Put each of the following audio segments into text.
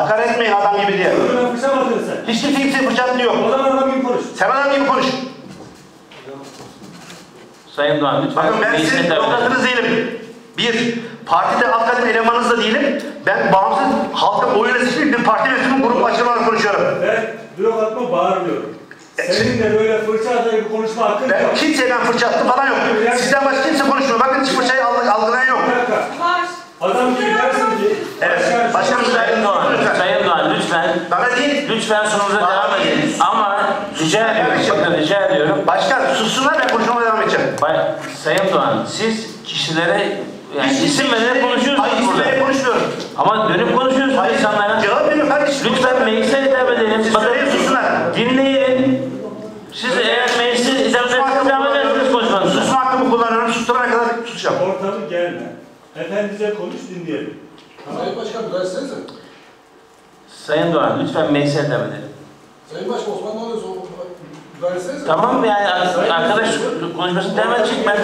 Hakaret etmeyin adam gibi diye. Sen? Hiç kimse kimseye fırça atmıyor. O zaman adam gibi konuş. Sen adam gibi konuş. Sayın Doğan lütfen. Bakın ben sizin avukatınız değilim. Bir, partide kademe elemanınız da değilim. Ben bağımsız halkın oyuyla seçilmiş bir parti mensubunun grup olarak konuşuyorum. Ben blok atma bağırmıyorum. Senin de böyle fırça atar gibi konuşma hakkın Ben yok. kimseye ben fırça attım falan yok. Sizden başka kimse konuşmuyor. Bakın hiç fırçayı algı- algılayan yok. Bir dakika. Var. Adam gibi dersin ki. Evet, başkanım Sayın Doğan, lütfen. Sayın Doğan lütfen. Bana değil. Lütfen sunumuza Bana devam değil. edin. Ama rica ediyorum, bakın rica ediyorum. Başkan sussunlar ben konuşmama devam edeceğim. Bay, Sayın Doğan, siz kişilere yani Hiç isim vererek konuşuyorsunuz Hayır burada. konuşmuyorum. Ama dönüp konuşuyorsunuz Hayır insanlara. Cevap veriyorum kardeşim. Lütfen meclise hitap edelim. Siz söyleyin sussunlar. dinleyin. Siz eğer meclise hitap ederseniz devam edersiniz konuşmanıza. Susma hakkımı kullanıyorum. Susturana kadar susacağım. Ortamı gelme. Efendice konuş dinleyelim. Sayın Başkan etsenize. Sayın Doğan, lütfen meclise hitap edelim. Sayın Başkan Osman ne oluyorsa etsenize. Tamam yani arkadaş konuşmasını devam edecek. Ben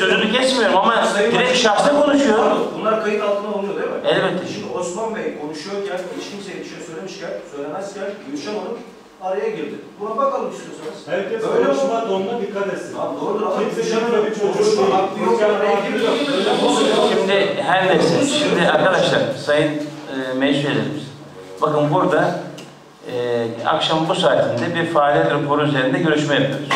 sözünü kesmiyorum ama direkt şahsa konuşuyor. Bunlar kayıt altına alınıyor değil mi? Elbette. Şimdi Osman Bey konuşuyorken, hiç kimseye bir şey söylemişken, söylemezken Gülşen Hanım araya girdi. Buna bakalım istiyorsanız. Herkes Öyle konuşma mi? tonuna dikkat etsin. Tamam doğrudur ama Kimse Hanım bir çocuğu değil. hakkı yok. Fırça Araya girdi. Şimdi her neyse, şimdi arkadaşlar, sayın e, meclis üyelerimiz, bakın burada e, akşam bu saatinde bir faaliyet raporu üzerinde görüşme yapıyoruz.